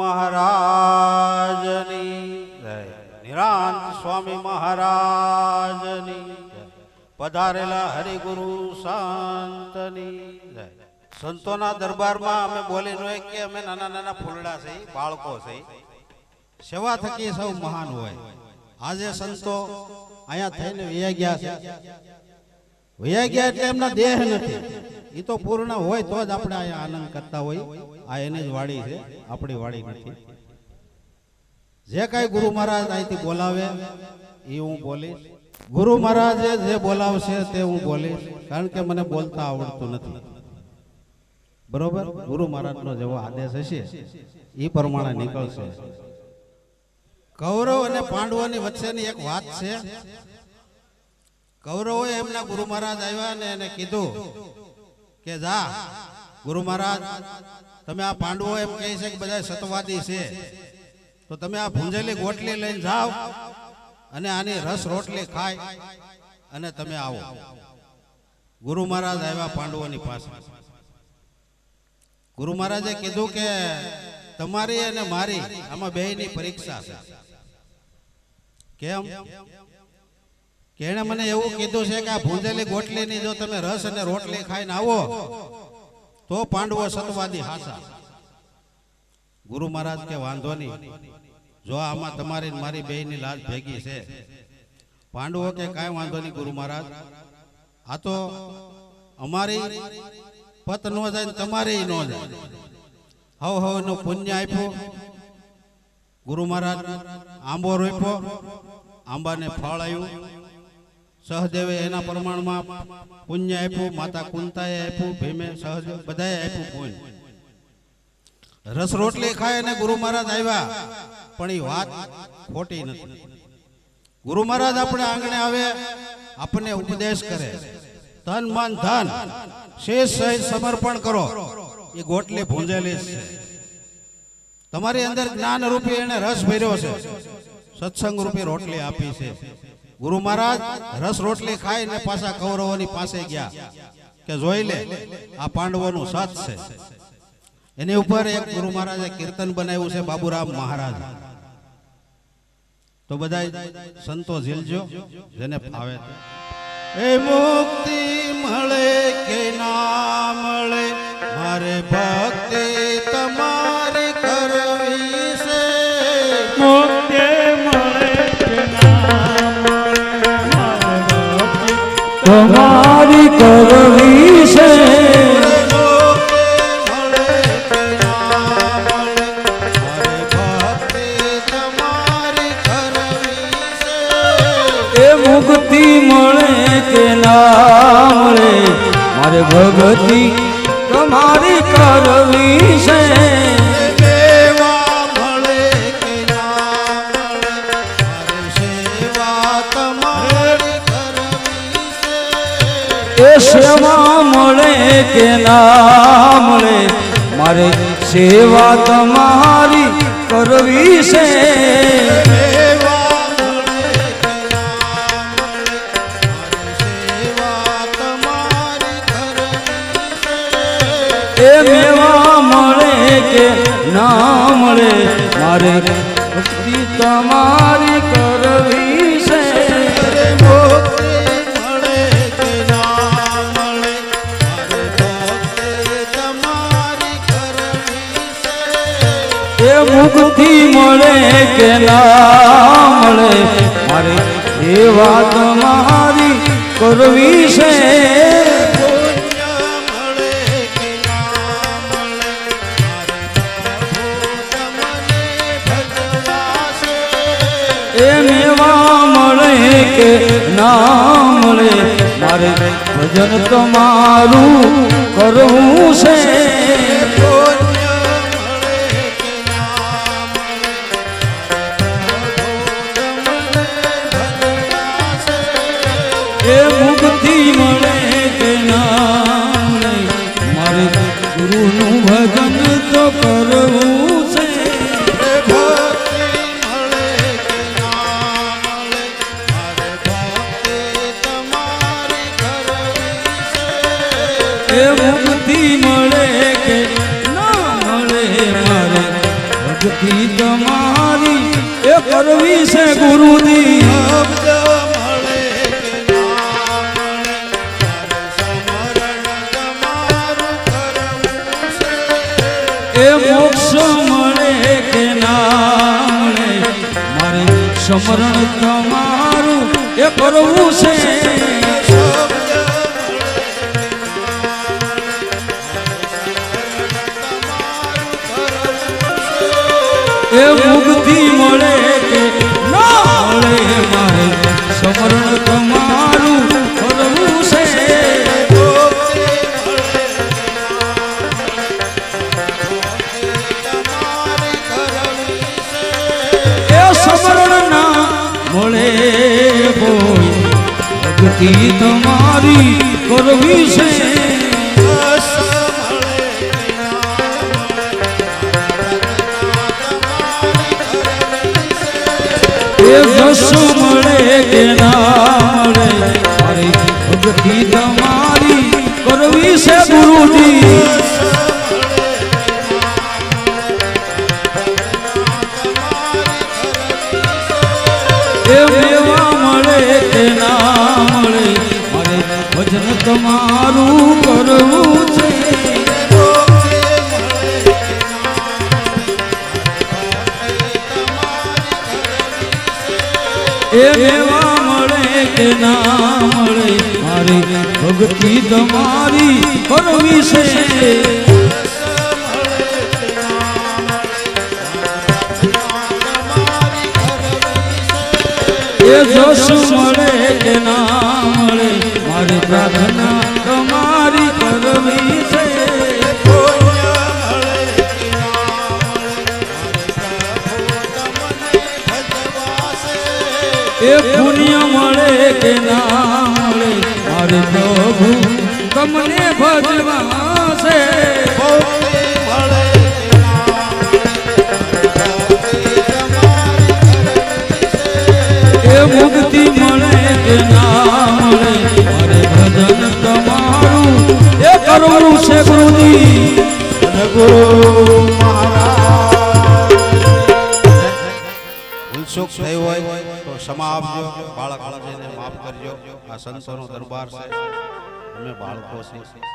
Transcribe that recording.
મહારાજની નિરાંત સ્વામી મહારાજની પધારેલા હરિગુરુ સંતની સંતોના દરબારમાં અમે બોલી જોઈએ કે અમે નાના નાના ફૂલડા છે, બાળકો છે. સેવા થકી સૌ મહાન હોય. આજે સંતો અહીંયા થઈને વ્યા ગયા છે. વૈયા ગયા એટલે એમના દેહ નથી. એ તો પૂર્ણ હોય તો જ આપણે અહીંયા આનંદ કરતા હોય. આ એની જ વાડી છે, આપણી વાડી નથી. જે કાંઈ ગુરુ મહારાજ અહીંથી બોલાવે એ હું બોલીશ. ગુરુ મહારાજે જે બોલાવશે તે હું બોલીશ, કારણ કે મને બોલતા આવડતું નથી. બરોબર? ગુરુ મહારાજનો જેવો આદેશ હશે એ પ્રમાણે નીકળશે. કૌરવ અને પાંડવોની વચ્ચેની એક વાત છે કૌરવોએ એમના ગુરુ મહારાજ આવ્યા ને એને કીધું કે જા, ગુરુ મહારાજ, તમે આ પાંડવો એમ કહે છે કે બધા સતવાદી છે. તો તમે આ ભૂંજેલી ગોટલી લઈને જાઓ અને આની રસ રોટલી ખાય અને તમે આવો. ગુરુ મહારાજ આવ્યા પાંડવોની પાસે ગુરુ મહારાજે કીધું કે તમારી અને મારી આમાં બેયની પરીક્ષા છે. કેમ? કે એણે મને એવું કીધું છે કે આ ભૂંજેલી ગોટલીની જો તમે રસ અને રોટલી ખાઈને આવો, તો પાંડવો સતવાદી હાસા. ગુરુ મહારાજ કે વાંધો નહીં. જો આમાં તમારી મારી બેયની લાજ ભેગી છે. પાંડવો કે કાંઈ વાંધો નહીં ગુરુ મહારાજ. આ તો અમારી પત ન જાય તમારી ન જાય. હવ હવનું પુણ્ય આપ્યું. ગુરુ મહારાજ આંબો રોપ્યો. આંબાને ફળ આવ્યું સહદેવે એના પ્રમાણમાં પુણ્ય આપ્યું, માતા કુંતાએ આપ્યું, ભીમે સહદેવ બધાએ આપ્યું પુણ્ય. રસ રોટલી ખાય અને ગુરુ મહારાજ આવ્યા, પણ એ વાત ખોટી નથી. ગુરુ મહારાજ આપણે આંગણે આવે આપણને ઉપદેશ કરે. તન મન ધન, શેષ સહિત સમર્પણ કરો. એ ગોટલી ભૂંજેલી છે. તમારી અંદર જ્ઞાન રૂપી એને રસ ભર્યો છે. સત્સંગ રૂપી રોટલી આપી છે. ગુરુ મહારાજ, રસ રોટલી ખાઈને પાછા કૌરવોની પાસે ગયા કે જોઈ લે, આ પાંડવોનું સત છે. એની ઉપર એક ગુરુ મહારાજે કીર્તન બનાવ્યું છે બાબુરામ મહારાજ. તો બધા સંતો ઝીલજો, જેને ફાવે એ મુક્તિ તમારી કરવી છે. એ મુક્તિ મળે કે ના મળે? મારે ભગતી તમારી કરવી છે. એ સેવા મળે કે ના મળે, મારે સેવા તમારી કરવી છે. એ મેવા મળે કે ના મળે, મારે ભક્તિ તમારી કે મળે? મારે કરવી ના મળે મારે ભજવા છે. એ કે ના મળે? મારે ભજન તમારું કરવું છે. એ મુક્તિ મળે કે મારે ગુરુનું ભજન તો કરવું છે. ભક્તિ મળે કે ના મળે? મારે તમારી એ મુક્તિ મળે કે ના મળે? મારે ભક્તિ તમારી એ કરવી છે ગુરુજી સમરણ તમારું એ કરવું છે. એ મુક્તિ મળે કે મળે મારે સમરણ તમારું કરવું છે. એ સમરણ ભક્તિ તમારી કરવી છે. જસ મળે કે ના મળે ભક્તિ તમારી કરવી છે ગુરુજી. ભજન તમારું કરવું છે. એવા મળે કે ના મળે? મારી ભક્તિ તમારી કરવી છે. એ જસ એ પુણ્ય મળે કે ના મળે? મારે પ્રભુ, તમને ભજવા છે. એ મુક્તિ મળે કે ના મળે? મારે ભજન તમારું, એ કરવું છે ગુરુજી. ગુરુ ભૂલચૂક થઈ હોય. તો ક્ષમા આપજો બાળક બાળકીને માફ કરજો. આ સંતોનો દરબાર છે. અમે બાળકો છીએ.